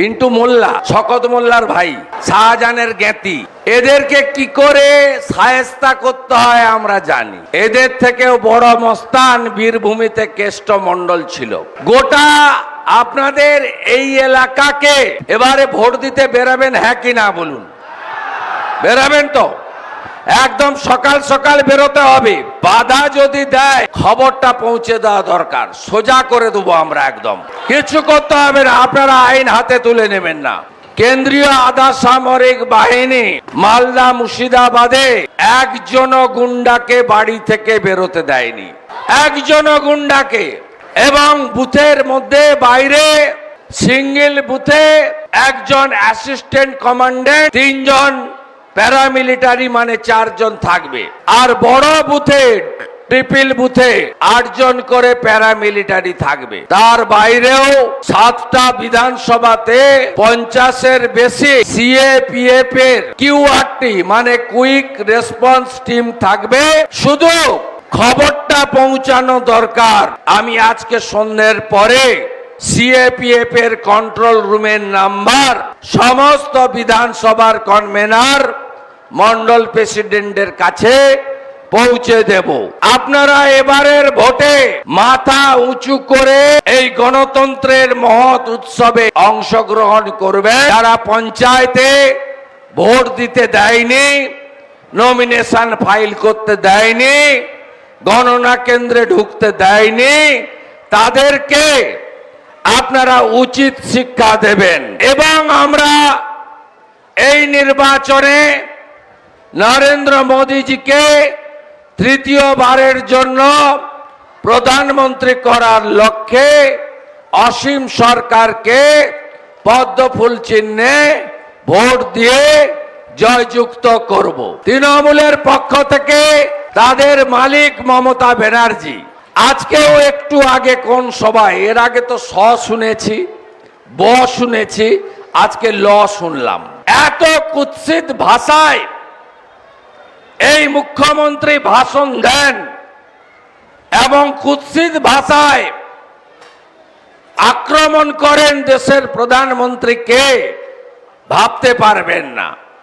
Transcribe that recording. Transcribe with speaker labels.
Speaker 1: পিন্টু মোল্লা, শকত মোল্লার ভাই, শাহজাহানের জ্ঞাতি। এদেরকে কি করে সায়স্তা করতে হয় আমরা জানি। এদের থেকেও বড় মস্তান বীরভূমিতে কেষ্ট মণ্ডল ছিল। গোটা আপনাদের এই এলাকাকে এবারে ভোট দিতে বেরাবেন হ্যাঁ কি না বলুন? বেরাবেন তো? একদম সকাল সকাল বেরোতে হবে। বাধা যদি দেয়, খবরটা পৌঁছে দেওয়া দরকার। সোজা করে দেবো আমরা একদম। কিছু করতে হবে না, আপনারা আইন হাতে তুলে নেবেন না। কেন্দ্রীয় আধা সামরিক বাহিনী, মালদা মুর্শিদাবাদে একজন গুন্ডাকে বাড়ি থেকে বেরোতে দেয়নি। একজন গুন্ডাকে এবং বুথের মধ্যে বাইরে সিঙ্গেল বুথে একজন অ্যাসিস্ট্যান্ট কমান্ডেন্ট, তিনজন প্যারামিলিটারি মানে চারজন থাকবে। আর বড় বুথে ট্রিপল বুথে আটজন করে প্যারামিলিটারি থাকবে। তার বাইরেও সাতটা বিধানসভাতে পঞ্চাশের বেশি সিএপিএফ এর কিউআরটি মানে কুইক রেসপন্স টিম থাকবে। শুধু খবরটা পৌঁছানো দরকার। আমি আজকে সন্ধ্যের পরে সিএপিএফ এর কন্ট্রোল রুমের নাম্বার সমস্ত বিধানসভার কনভেনার মন্ডল প্রেসিডেন্টের কাছে পৌঁছে দেব। আপনারা এবারের ভোটে মাথা উঁচু করে এই গণতন্ত্রের মহৎ উৎসবে অংশগ্রহণ করবে যারা পঞ্চায়েতে ভোট দিতে দেয়নি নমিনেশন ফাইল করতে দেয়নি, গণনা কেন্দ্রে ঢুকতে দেয়নি, তাদেরকে আপনারা উচিত শিক্ষা দেবেন। এবং আমরা এই নির্বাচনে নরেন্দ্র মোদীজিকে তৃতীয়বারের জন্য প্রধানমন্ত্রী করার লক্ষ্যে অসীম সরকারকে পদ্মফুল চিহ্নে ভোট দিয়ে জয়যুক্ত করব। তৃণমূলের পক্ষ থেকে তাদের মালিক মমতা ব্যানার্জি, আজকেও একটু আগে কোন সভায়, এর আগে তো স শুনেছি, ব শুনেছি, আজকে ল শুনলাম। এত কুৎসিত ভাষায় এই মুখ্যমন্ত্রী ভাষণ দেন এবং কুৎসিত ভাষায় আক্রমণ করেন দেশের প্রধানমন্ত্রীকে ভাবতে পারবেন না।